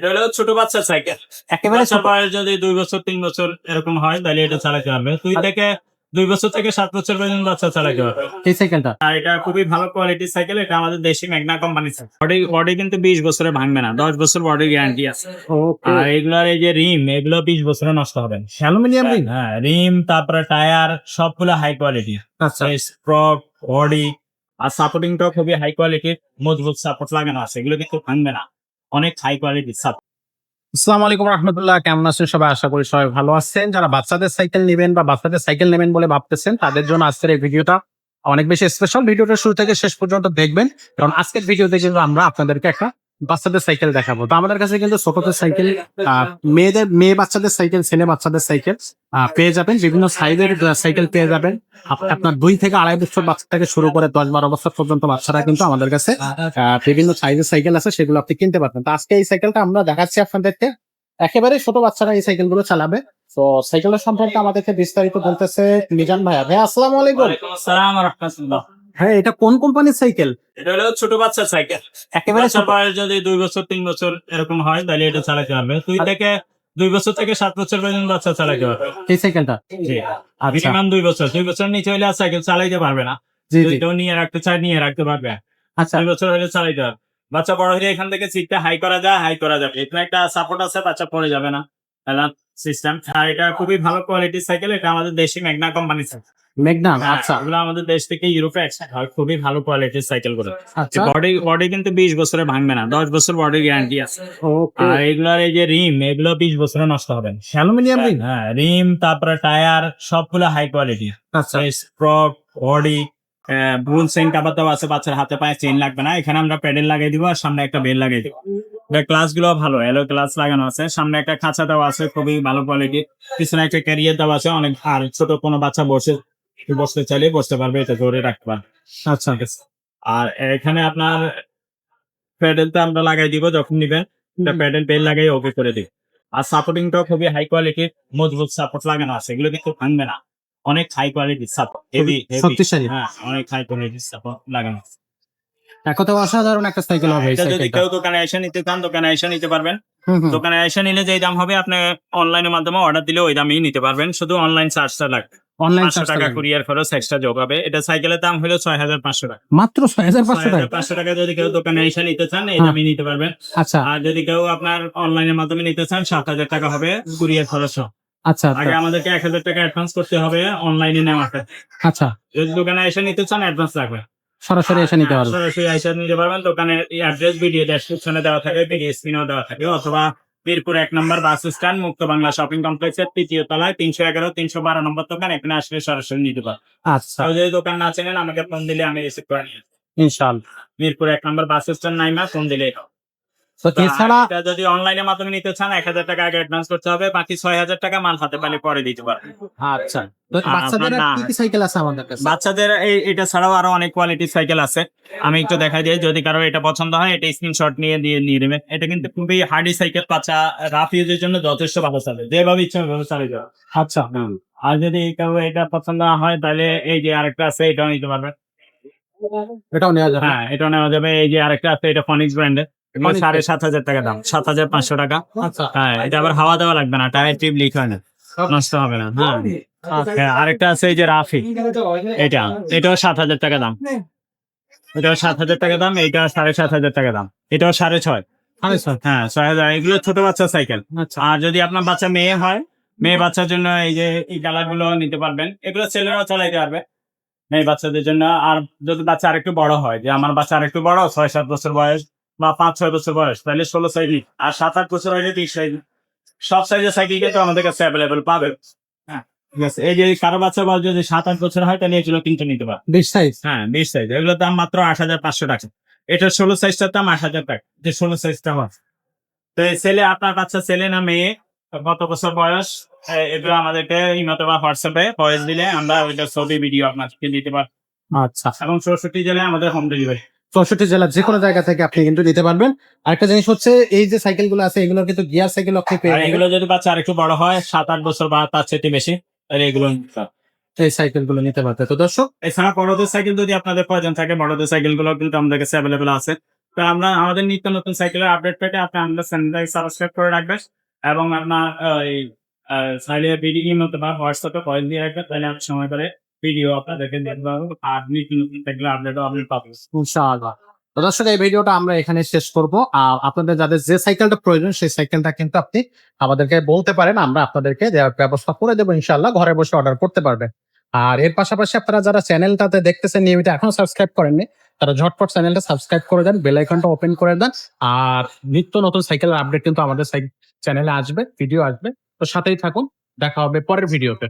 এটা হলো ছোট বাচ্চার সাইকেল একেবারে ছোট। যদি দুই বছর তিন বছর এরকম হয় তাহলে এটা চালাতে পারবে। দুই থেকে দুই বছর থেকে সাত বছর পর্যন্ত বাচ্চা চালাতে পারবে। এই সাইকেলটা আর এটা খুবই ভালো কোয়ালিটির সাইকেল এটা আমাদের দেশি ম্যাগনা কোম্পানির বডি বডি কিন্তু বিশ বছরে ভাঙবে না দশ বছর বডি গ্যারান্টি আছে। আর এগুলার এই যে রিম এগুলো বিশ বছরে নষ্ট হবে। অ্যালুমিনিয়াম রিং হ্যাঁ রিম তারপরে টায়ার সবগুলো হাই কোয়ালিটি আচ্ছা। স্প্রক বডি আর সাপোর্টিংটাও খুবই হাই কোয়ালিটির মজবুত সাপোর্ট লাগানো আছে। এগুলো কিন্তু ভাঙবে না। অনেক হাই কোয়ালিটির সাথে আসসালামু আলাইকুম রহমতুল্লাহ, কেমন আছেন সবাই? আশা করি সবাই ভালো আছেন। যারা বাচ্চাদের সাইকেল নেবেন বা বাচ্চাদের সাইকেল নেবেন বলে ভাবতেছেন, তাদের জন্য আজকের এই ভিডিওটা অনেক বেশি স্পেশাল ভিডিওটা শুরু থেকে শেষ পর্যন্ত দেখবেন। কারণ আজকের ভিডিওতে কিন্তু আমরা আপনাদেরকে একটা বাচ্চাদের সাইকেল দেখাবো। তো আমাদের কাছে কিন্তু ছোটদের সাইকেল মেয়েদের, মেয়ে বাচ্চাদের সাইকেল, ছেলে বাচ্চাদের সাইকেল পেয়ে যাবেন। বিভিন্ন সাইজের সাইকেল পেয়ে যাবেন। আপনার দুই থেকে আড়াই বছর বাচ্চা থেকে শুরু করে দশ বারো বছর পর্যন্ত বাচ্চারা কিন্তু আমাদের কাছে বিভিন্ন সাইজের সাইকেল আছে, সেগুলো আপনি কিনতে পারবেন। তো আজকে এই সাইকেলটা আমরা দেখাচ্ছি আপনাদেরকে। একেবারে ছোট বাচ্চারা এই সাইকেলগুলো চালাবে। তো সাইকেলের সম্পর্কে আমাদেরকে বিস্তারিত বলতেছে মিজান ভাইয়া। ভাইয়া, আসসালামু আলাইকুম। আসসালাম রহমতুল্লাহ। হ্যাঁ এটা কোন কোম্পানির সাইকেল? এটা হলো ছোট বাচ্চার সাইকেল। একেবারে ছোট। বয়স যদি দুই বছর তিন বছর এরকম হয় তাহলে এটা চালাতে পারবে দুই থেকে দুই বছর থেকে সাত বছর পর্যন্ত বাচ্চা চালাতে পারবে এই সাইকেলটা? জি। আচ্ছা। মিনিমাম দুই বছর। দুই বছর নিচে হলে আর সাইকেল চালাইতে পারবে না। যদি নিয়ে রাখতে চাই নিয়ে রাখতে পারবে। আচ্ছা। দুই বছর হলে চালাইতে পারবে। বাচ্চা বড় হলে এখান থেকে সিটটা হাই করা যায় হাই করা যাবে। এখানে একটা সাপোর্ট আছে বাচ্চা পড়ে যাবে না। সিস্টেম আর এটা খুবই ভালো কোয়ালিটির সাইকেল এটা আমাদের দেশি ম্যাগনা কোম্পানির সাইকেল মেঘনা আচ্ছা। এগুলো আমাদের দেশ থেকে ইউরোপে export হয় খুবই ভালো কোয়ালিটির সাইকেল করে আচ্ছা। বডি বডি কিন্তু বিশ বছরে ভাঙবে না দশ বছর বডি গ্যারান্টি আছে। আর এগুলোর এই যে রিম এগুলো বিশ বছরে নষ্ট হবে অ্যালুমিনিয়াম রিং হ্যাঁ রিম তারপরে টায়ার সবগুলো হাই কোয়ালিটি আচ্ছা। স্প্রক বডি ভুল চেইন কাবার দেওয়া আছে বাচ্চার হাতে পায়ে চেন লাগবে না। এখানে আমরা প্যাডেল লাগাই দিব আর সামনে একটা বেল লাগাই দিব। গুলো ভালো। এলো ক্লাস লাগানো আছে। সামনে একটা খাঁচা দেওয়া আছে খুবই ভালো কোয়ালিটি পিছনে একটা ক্যারিয়ার দেওয়া আছে। অনেক আর ছোট কোনো বাচ্চা বসে বসতে চাইলে বসতে পারবে এটা ধরে রাখতে পারবে আচ্ছা। আর এখানে আপনার প্যাডেলটা আমরা লাগাই দিব যখন নিবেন। প্যাডেল বেল লাগাই ওকে করে দিই। আর সাপোর্টিংটাও খুবই হাই কোয়ালিটির মজবুত সাপোর্ট লাগানো আছে। এগুলো কিন্তু ভাঙবে না। অনেক হাই কোয়ালিটির সাপোর্ট হেভি শক্তিশালী। হ্যাঁ অনেক হাই কোয়ালিটির সাপোর্ট লাগানো আছে। অসাধারণ একটা সাইকেল হবে এটা যদি কেউ দোকানে এসে নিতে চান দোকানে এসে নিতে পারবেন। দোকানে এসে নিলে যেই দাম হবে আপনি অনলাইনের মাধ্যমে অর্ডার দিলে ওই দামেই নিতে পারবেন। শুধু অনলাইন চার্জটা লাগবে। অনলাইন টাকা কুরিয়ার খরচ এক্সট্রা যোগ হবে। এটা সাইকেলের দাম হলো ছয় হাজার পাঁচশো টাকা। মাত্র ছয় হাজার পাঁচশো টাকা? পাঁচশো টাকা যদি কেউ দোকানে এসে নিতে চান এই হ্যাঁ। দামে নিতে পারবেন। আচ্ছা। আর যদি কেউ আপনার অনলাইনের মাধ্যমে নিতে চান সাত হাজার টাকা হবে কুরিয়ার খরচ। সহ। আচ্ছা। আগে আচ্ছা আমাদেরকে এক হাজার টাকা অ্যাডভান্স করতে হবে অনলাইনে নেওয়াটা আচ্ছা। যদি দোকানে এসে নিতে চান অ্যাডভান্স লাগবে। সরাসরি এসে নিতে পারবেন সরাসরি এসে নিতে পারবেন। দোকানের অ্যাড্রেস ভিডিও ডেসক্রিপশনে দেওয়া থাকে ভিডিও স্ক্রিনেও দেওয়া থাকে। অথবা বীরপুর এক নম্বর বাস স্ট্যান্ড মুক্ত বাংলা শপিং কমপ্লেক্সের তৃতীয় তলায় তিনশো এগারো তিনশো বারো নম্বর দোকান। এখানে আসলে সরাসরি নিতে পারবেন। আচ্ছা। যদি দোকান না চেনেন আমাকে ফোন দিলে আমি রিসিভ করে নিয়ে আসব। ইনশাআল্লাহ। মিরপুর এক number bus stand Naima phone দিলেই হবে। তো এছাড়া যদি অনলাইনের মাধ্যমে নিতে চান এক হাজার টাকা আগে অ্যাডভান্স করতে হবে বাকি ছয় হাজার টাকা মাল হাতে পালে পরে দিতে পারবেন। আচ্ছা। বাচ্চাদের আপনার আর না- কি কি সাইকেল আছে আমাদের কাছে? বাচ্চাদের এই- এটা ছাড়াও আরও অনেক কোয়ালিটির সাইকেল আছে। আমি একটু দেখাই দিই যদি কারও এটা পছন্দ হয় এটা স্ক্রিনশট নিয়ে দিয়ে নিয়ে নেবে। এটা কিন্তু খুবই হার্ডি সাইকেল বাচ্চা রাফ ইউজের জন্য যথেষ্ট ভালো চলে। যেভাবে ইচ্ছা ওইভাবে চালিয়ে আচ্ছা। আর যদি কেউ এটা পছন্দ না হয় তাহলে এই যে আরেকটা আছে এটাও নিতে পারবে এটাও নেওয়া যাবে। হ্যাঁ এটাও নেওয়া যাবে। এই যে আরেকটা আছে এটা ফনিক্স ব্র্যান্ডের Phoenix সাড়ে সাত হাজার টাকা দাম। সাত হাজার পাঁচশো টাকা। আচ্ছা। হ্যাঁ এটা আবার হাওয়া দেওয়া লাগবে না টায়ার টিপ লিক হয় না। নষ্ট হবে না হ্যাঁ। হ্যাঁ, আরেকটা আছে এই যে রাফি। এটা এটাও সাত হাজার টাকা দাম। এটাও সাত হাজার টাকা দাম এটা সাড়ে সাত হাজার টাকা দাম। এটাও সাড়ে ছয়। হ্যাঁ ছয় হাজার। এগুলো ছোট বাচ্চা সাইকেল। আচ্ছা। আর যদি আপনার বাচ্চা মেয়ে হয় মেয়ে বাচ্চার জন্য এই যে এই কালারগুলো নিতে পারবেন। এগুলো ছেলেরাও চালাইতে পারবে মেয়ে বাচ্চাদের জন্য। আর যদি বাচ্চা আরেকটু বড় হয় যে আমার বাচ্চা আরেকটু বড় ছয় সাত বছর বয়স বা পাঁচ ছয় বছর বয়স তাহলে ষোলো সাইজ আর সাত আট বছর হলে তিরিশ সাইজ সব সাইজের সাইকেল কিন্তু আমাদের কাছে অ্যাভেলেবেল পাবে। হ্যাঁ ঠিক আছে। এই যে কারও বাচ্চা বয়স যদি সাত আট বছর হয় তাহলে এগুলো নিতে পারবে বিশ সাইজ? হ্যাঁ বিশ সাইজ। এগুলোর দাম মাত্র আট হাজার পাঁচশো টাকা। এটা ষোলো সাইজটার দাম আট হাজার টাকা। যে ষোলো সাইজটা আমার তো এই ছেলে আপনার বাচ্চা ছেলে না মেয়ে কত বছর বয়স? এ- এগুলো আমাদেরকে ইমতো বা হোয়াটসঅ্যাপে ভয়েস দিলে আমরা ওইটা ছবি ভিডিও আপনাকে দিতে পারব। আচ্ছা। এবং চৌষট্টি জেলায় আমাদের হোম ডেলিভারি চৌষট্টি জেলার যে কোনো জায়গা থেকে আপনি কিন্তু নিতে পারবেন। আরেকটা জিনিস হচ্ছে এই যে সাইকেলগুলো আছে এগুলো কিন্তু গিয়ার সাইকেল আপনি পেয়ে এগুলো যদি বাচ্চা আরেকটু বড় হয় সাত আট বছর বা তার চেয়ে বেশি তাহলে এগুলো। এই সাইকেলগুলো নিতে পারতে। তো দর্শক এছাড়া বড়দের সাইকেল যদি আপনাদের প্রয়োজন থাকে বড়দের সাইকেলগুলো কিন্তু আমাদের কাছে অ্যাভেলেবেল আছে। তো আমরা আমাদের নিত্য নতুন সাইকেলের আপডেট পেতে আপনি আমাদের চ্যানেলটাকে সাবস্ক্রাইব করে রাখবেন এবং আপনার ওই সাইডে ভিডিও মতো বা হোয়াটসঅ্যাপে কয়েল দিয়ে রাখবেন তাহলে আমি সময় করে ভিডিও আপনাদেরকে আপনি পাবেন। ইনশাআল্লাহ। তো দর্শক, এই ভিডিওটা আমরা এখানে শেষ করব। আর আপনাদের যাদের যে সাইকেলটা প্রয়োজন, সেই সাইকেলটা কিন্তু আপনি আমাদেরকে বলতে পারেন। আমরা আপনাদেরকে ব্যবস্থা করে দেবো, ইনশাআল্লাহ। ঘরে বসে অর্ডার করতে পারবেন। আর এর পাশাপাশি আপনারা যারা চ্যানেলটাতে দেখতেছেন, নিয়মিত এখনও সাবস্ক্রাইব করেননি, তারা ঝটপট চ্যানেলটা সাবস্ক্রাইব করে দেন বেল আইকনটা ওপেন করে দেন। আর নিত্য নতুন সাইকেলের আপডেট কিন্তু আমাদের চ্যানেলে আসবে ভিডিও আসবে। তো সাথেই থাকুন, দেখা হবে পরের ভিডিওতে